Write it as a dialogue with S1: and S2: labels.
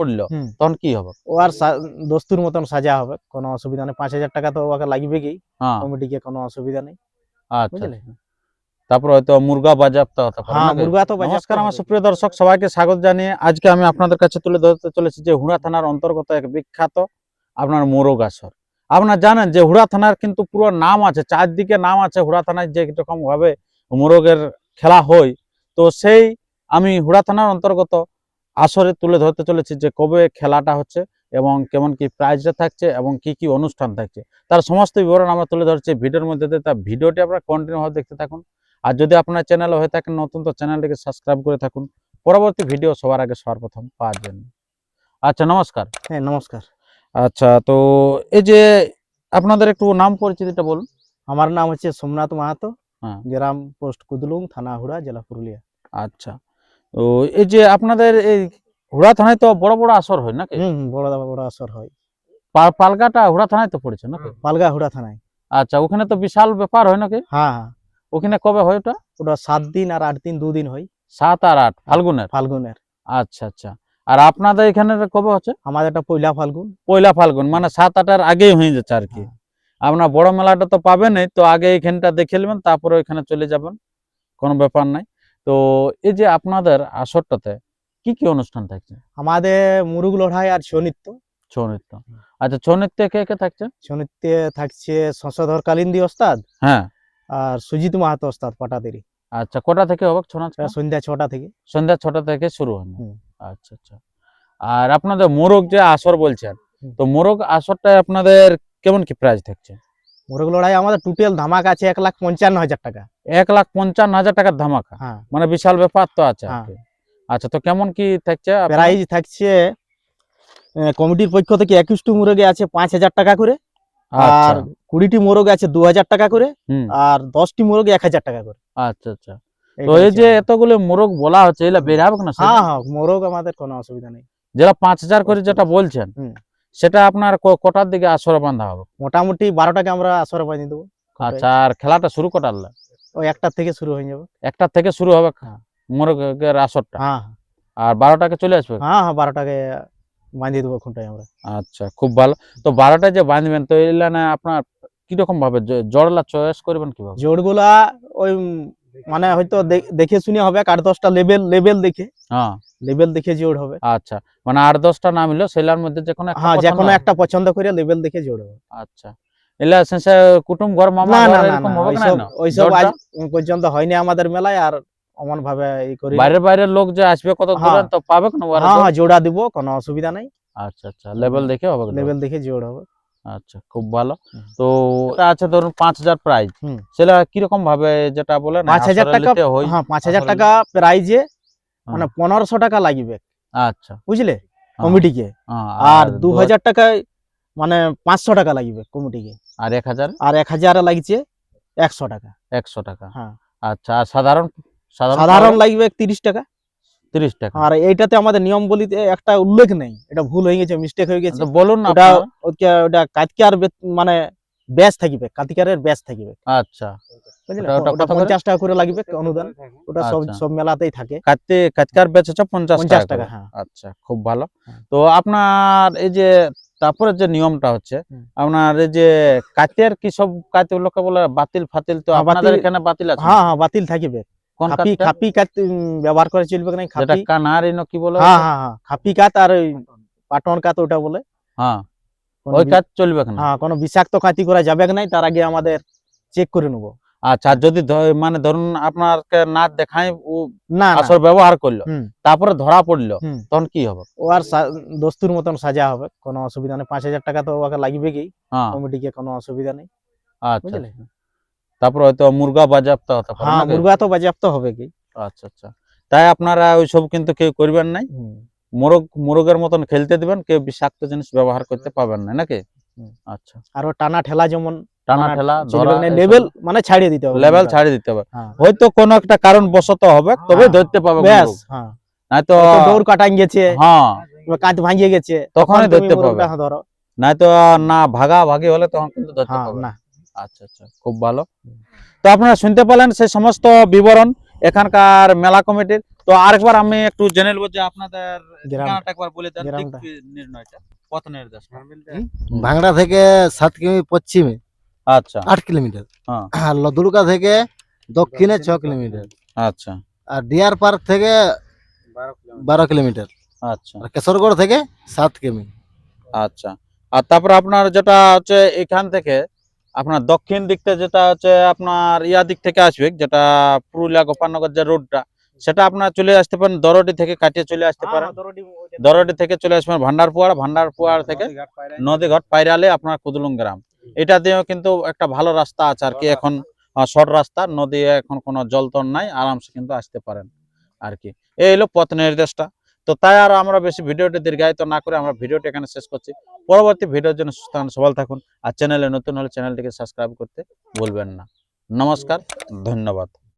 S1: পড়ল তখন কি হবে?
S2: ও আর দস্তুর মতন সাজা হবে কোনো অসুবিধা নেই। পাঁচ হাজার টাকা তো ওকে লাগবে কি
S1: হ্যাঁ।
S2: কমিটিকে কোনো অসুবিধা নেই।
S1: আচ্ছা তারপর হয়তো মুরগা বাজাপ্ত হতে পারে
S2: হ্যাঁ মুরগা তো
S1: নমস্কার আমার সুপ্রিয় দর্শক সবাইকে স্বাগত জানিয়ে আজকে আমি আপনাদের কাছে তুলে ধরতে চলেছি যে হুড়া থানার অন্তর্গত এক বিখ্যাত আপনার মোরগ আসর। আপনারা জানেন যে হুড়া থানার কিন্তু পুরো নাম আছে চারদিকে নাম আছে হুড়া থানায় যে রকম ভাবে মোরগের খেলা হয়। তো সেই আমি হুড়া থানার অন্তর্গত আসরে তুলে ধরতে চলেছি যে কবে খেলাটা হচ্ছে এবং কেমন কি প্রাইজটা থাকছে এবং কি কি অনুষ্ঠান থাকছে। তার সমস্ত বিবরণ আমরা তুলে ধরছি ভিডিওর মধ্যে তার ভিডিওটি আপনারা কন্টিনিউ ভাবে দেখতে থাকুন। আর যদি আপনার চ্যানেল হয়ে থাকেন নতুন তো চ্যানেলটিকে সাবস্ক্রাইব করে থাকুন। পরবর্তী ভিডিও সবার আগে সবার প্রথম পাওয়ার জন্য। আচ্ছা নমস্কার।
S2: হ্যাঁ নমস্কার।
S1: আচ্ছা তো এই যে আপনাদের একটু নাম পরিচিতিটা বলুন।
S2: আমার নাম হচ্ছে সোমনাথ মাহাতো
S1: হ্যাঁ।
S2: গ্রাম পোস্ট কুদলুং থানা হুড়া জেলা পুরুলিয়া।
S1: আচ্ছা। তো এই যে আপনাদের এই হুড়া থানায় তো বড় বড় আসর হয় নাকি?
S2: হুম বড় বড় আসর হয়।
S1: পালগাটা হুড়া থানায় তো পড়েছে নাকি?
S2: পালগা হুড়া থানায়।
S1: আচ্ছা ওখানে তো বিশাল ব্যাপার হয় নাকি?
S2: হ্যাঁ হ্যাঁ।
S1: ওখানে কবে হয় ওটা?
S2: ওটা সাত দিন আর আট দিন দুদিন হয়।
S1: সাত আর আট ফাল্গুনের?
S2: ফাল্গুনের।
S1: আচ্ছা আচ্ছা। আর আপনাদের এখানে কবে হচ্ছে?
S2: আমাদের এটা পয়লা ফাল্গুন।
S1: পয়লা ফাল্গুন মানে সাত আটার আগেই হয়ে যাচ্ছে আর কি।
S2: হ্যাঁ।
S1: আপনার বড় মেলাটা তো পাবেনই তো আগে এখানটা দেখে নেবেন তারপরে ওইখানে চলে যাবেন। কোনো ব্যাপার নাই। তো এই যে আপনাদের আসরটাতে কি কি অনুষ্ঠান থাকছে?
S2: আমাদের মুরুগ লড়াই আর ছৌ নৃত্য।
S1: ছৌ নৃত্য। আচ্ছা ছৌ নৃত্যে কে কে থাকছে?
S2: ছৌ নৃত্যে থাকছে শশধর কালিন্দি ওস্তাদ
S1: হ্যাঁ।
S2: আর সুজিত মাহাতো ওস্তাদ পাটাদেরি
S1: আচ্ছা কটা থেকে হবে ছৌ নাচ?
S2: সন্ধ্যা ছটা থেকে।
S1: সন্ধ্যা ছটা থেকে শুরু হয় আচ্ছা আচ্ছা। আর আপনাদের মোরগ যে আসর বলছেন তো মোরগ আসরটায় আপনাদের কেমন কি প্রাইস থাকছে?
S2: মুরগ লড়াই আমাদের টোটাল ধামাক আছে এক লাখ পঞ্চান্ন হাজার টাকা।
S1: এক লাখ পঞ্চান্ন হাজার টাকার ধামাকা?
S2: হ্যাঁ।
S1: মানে বিশাল ব্যাপার তো আছে
S2: হ্যাঁ।
S1: আচ্ছা তো কেমন কি থাকছে?
S2: প্রাইজ থাকছে কমিটির পক্ষ থেকে একুশটি মুরগে আছে পাঁচ হাজার টাকা করে।
S1: আচ্ছা।
S2: আর কুড়িটি মোরগ আছে দু হাজার টাকা করে। আর দশটি মোরগ এক হাজার টাকা করে।
S1: আচ্ছা আচ্ছা। তো এই যে এতগুলো মোরগ বলা হচ্ছে এগুলা বেরাবে না
S2: হ্যাঁ হ্যাঁ মোরগ আমাদের কোনো অসুবিধা নেই।
S1: যেটা পাঁচ হাজার করে যেটা বলছেন। সেটা আপনার কটার দিকে আসরে বাঁধা হবে।
S2: মোটামুটি বারোটাকে আমরা আসরে বাঁধিয়ে দেবো।
S1: আচ্ছা আর খেলাটা শুরু কটার?
S2: ওই একটার থেকে শুরু হয়ে যাবে।
S1: একটা থেকে শুরু হবে
S2: হ্যাঁ।
S1: মোরগের আসরটা?
S2: হ্যাঁ
S1: আর বারোটাকে চলে আসবে?
S2: হ্যাঁ হ্যাঁ বারোটাকে বাঁধিয়ে দেবো খুঁটাই আমরা।
S1: আচ্ছা খুব ভালো। তো বারোটা যে বাঁধবেন তো এগুলা না আপনার কীরকম ভাবে জড়লা চয়েস করবেন কীভাবে?
S2: জোড়গুলা ওই মানে হয়তো দেখে শুনে হবে আট দশটা লেভেল লেভেল দেখে।
S1: হ্যাঁ।
S2: লেভেল দেখে জোর হবে।
S1: আচ্ছা মানে আট দশটা নাম হলো সেলার মধ্যে যে কোনো
S2: হ্যাঁ যে কোনো একটা পছন্দ করে লেভেল দেখে জোড় হবে।
S1: আচ্ছা। এলা কুটুম ঘর মামা
S2: না না না ওইসব পর্যন্ত হয়নি আমাদের মেলায় আর অমন ভাবে ই করি না।
S1: বাইরের বাইরের লোক যে আসবে কত
S2: হ্যাঁ।
S1: তো পাবে
S2: হ্যাঁ হ্যাঁ জোড়া দিব কোনো অসুবিধা নাই।
S1: আচ্ছা আচ্ছা লেভেল দেখে হবে।
S2: লেভেল দেখে জোড় হবে।
S1: আচ্ছা খুব ভালো। তো এটা আছে ধরুন পাঁচ হাজার প্রাইজ। সেটা কীরকম ভাবে যেটা বলে
S2: পাঁচ হাজার টাকা
S1: হ্যাঁ?
S2: পাঁচ হাজার টাকা প্রাইজে মানে। পনেরোশো টাকা লাগবে।
S1: আচ্ছা।
S2: বুঝলে? কমিটিকে। আর দু হাজার টাকায় মানে পাঁচশো টাকা লাগবে কমিটিকে।
S1: আর এক হাজার?
S2: আর এক হাজারে লাগছে একশো টাকা।
S1: একশো টাকা।
S2: হ্যাঁ।
S1: আচ্ছা আর সাধারণ সাধারণ
S2: সাধারণ লাগবে তিরিশ টাকা।
S1: তিরিশ টাকা।
S2: আর এইটাতে আমাদের নিয়ম বলিতে একটা উল্লেখ নেই এটা ভুল হয়ে গেছে মিস্টেক হয়ে গেছে।
S1: বলুন না
S2: ওটা ওটা কাতিকার মানে ব্যাস থাকিবে কাতিকারের ব্যাস থাকিবে।
S1: আচ্ছা।
S2: বুঝলে
S1: ওটা- ওটা
S2: ওটা
S1: কত করে?
S2: পঞ্চাশ টাকা করে লাগবে অনুদান ওটা সব
S1: আচ্ছা।
S2: সব মেলাতেই থাকে।
S1: কাটকার বেচেছ পঞ্চাশ
S2: পঞ্চাশ
S1: টাকা
S2: হ্যাঁ।
S1: আচ্ছা খুব ভালো।
S2: হ্যাঁ।
S1: তো আপনার এই যে তারপরে যে নিয়মটা হচ্ছে আপনার এই যে কাতের কি সব কাতে লোকে বলে বাতিল ফাতিল? তো
S2: হ্যাঁ,
S1: এখানে বাতিল আছে?
S2: হ্যাঁ হ্যাঁ বাতিল থাকিবে। খাপি খাপি কাত ব্যবহার করে চলবে না? খাপি?
S1: কানার কি বলে
S2: হ্যাঁ হ্যাঁ হ্যাঁ। খাপি কাত আর পাটন কাত ওটা বলে।
S1: হ্যাঁ।
S2: কোনো
S1: ওই কাজ চলবে না?
S2: হ্যাঁ কোনো বিষাক্ত কাতি করা যাবে নাই তার আগে আমাদের চেক করে নেব।
S1: আচ্ছা যদি মানে ধরুন আপনার না দেখাই ও
S2: না না।
S1: আসর ব্যবহার করল তারপরে ধরা পড়ল তখন কি হবে?
S2: ও আর দস্তুর মতন সাজা হবে কোনো অসুবিধা নেই। পাঁচ হাজার টাকা তো ওকে লাগবে কি? কমিটিকে কোনো অসুবিধা নেই।
S1: আচ্ছা। তারপর হয়তো মুরগা বাজাপ্ত হতে পারে
S2: হ্যাঁ মুরগা তো বাজেয়াপ্ত হবে কি?
S1: আচ্ছা আচ্ছা। তাই আপনারা ওইসব কিন্তু কেউ করবেন নাই। মোরগ মোরগের মতন খেলতে দিবেন কেউ বিষাক্ত জিনিস ব্যবহার করতে পাবেন না নাকি? আচ্ছা।
S2: আর টানা ঠেলা যেমন
S1: টানা ঠেলা ধরা
S2: লেভেল মানে ছাড়িয়ে দিতে হবে
S1: লেভেল ছাড়িয়ে দিতে হবে।
S2: হ্যাঁ।
S1: হয়তো কোনো একটা কারণ বশত হবে তবে
S2: হ্যাঁ।
S1: ধরতে পাবে
S2: ব্যাস হ্যাঁ।
S1: নয়তো
S2: তো দৌড় কাটাই গেছে
S1: হ্যাঁ।
S2: কাঁচ ভাঙিয়ে গেছে
S1: তখনই
S2: তখন
S1: ধরতে পাবে
S2: ধরো।
S1: নয়তো না ভাগা ভাগি হলে তখন কিন্তু ধরতে
S2: হ্যাঁ
S1: পাবে
S2: না।
S1: আচ্ছা আচ্ছা খুব ভালো। তো আপনারা শুনতে পেলেন সেই সমস্ত বিবরণ এখানকার মেলা কমিটির। তো আরেকবার আমি একটু জেনে নেব যে আপনাদের একবার বলে দেন নির্ণয়টা। পথ নির্দেশ?
S3: ভাঙড়া থেকে সাত কিমি পশ্চিমে।
S1: আচ্ছা।
S3: আট কিলোমিটার।
S1: হ্যাঁ।
S3: আর লদুলকা থেকে দক্ষিণে ছ কিলোমিটার।
S1: আচ্ছা।
S3: আর ডিয়ার পার্ক থেকে বারো কিলোমিটার।
S1: আচ্ছা।
S3: আর কেশরগড় থেকে সাত কিমি।
S1: আচ্ছা। আর তারপরে আপনার যেটা হচ্ছে এখান থেকে আপনার দক্ষিণ দিকতে যেটা হচ্ছে আপনার ইয়া দিক থেকে আসবে যেটা পুরুলিয়া গোপালনগর যে রোডটা সেটা আপনার চলে আসতে পারেন দরডি থেকে কাটিয়ে চলে আসতে
S2: হ্যাঁ,
S1: পারেন। দরডি থেকে চলে আসবেন ভান্ডারপুয়ার ভান্ডারপুয়ার থেকে নদীঘাট পাইরালে আপনার কুদলুং গ্রাম। এটা দিয়েও কিন্তু একটা ভালো রাস্তা আছে আর কি এখন শর্ট রাস্তা নদী এখন কোনো জলতন নাই আরামসে কিন্তু আসতে পারেন আর কি। এই হলো পথ নির্দেশটা। তো তাই আর আমরা বেশি ভিডিওটি দীর্ঘায়িত না করে আমরা ভিডিওটি এখানে শেষ করছি। পরবর্তী ভিডিওর জন্য সুস্থ সবল থাকুন আর চ্যানেলে নতুন হলে চ্যানেলটিকে সাবস্ক্রাইব করতে ভুলবেন না। নমস্কার, ধন্যবাদ।